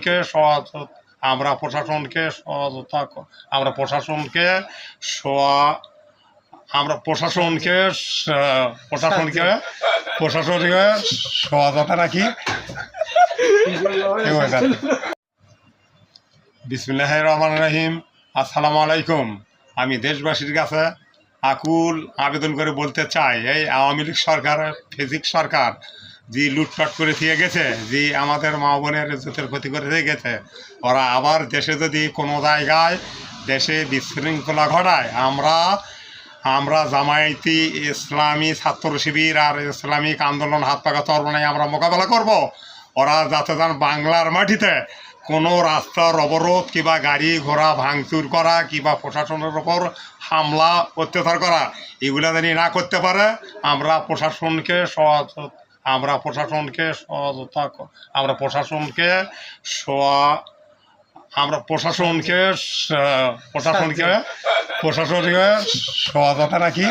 সহায়তা, আমরা প্রশাসনকে সহায়তা ক- আমরা প্রশাসনকে আমরা প্রশাসনকে প্রশাসনকে প্রশাসনকে সহায়তা রাখি। বিসমিল্লাহ রহমান রহিম। আসসালামু আলাইকুম। আমি দেশবাসীর কাছে আকুল আবেদন করে বলতে চাই, এই আওয়ামী লীগ সরকার ফিজিক সরকার যে লুটপাট করে দিয়ে গেছে, যে আমাদের মা বোনের ইজ্জতের ক্ষতি করে দিয়ে গেছে, ওরা আবার দেশে যদি কোনো জায়গায় দেশে বিশৃঙ্খলা ঘটায়, আমরা আমরা জামায়াতি ইসলামী ছাত্র শিবির আর ইসলামিক আন্দোলন হাত পাকা তরবানায় আমরা মোকাবেলা করব। ওরা যাতে যান বাংলার মাটিতে কোনো রাস্তার অবরোধ কিংবা গাড়ি ঘোড়া ভাঙচুর করা কিংবা প্রশাসনের ওপর হামলা, অত্যাচার করা, এগুলো জানি না করতে পারে। আমরা প্রশাসনকে সহায়তা আমরা প্রশাসনকে সহায়তা আমরা প্রশাসনকে আমরা প্রশাসনকে প্রশাসনকে প্রশাসনকে সহায়তা রাখি।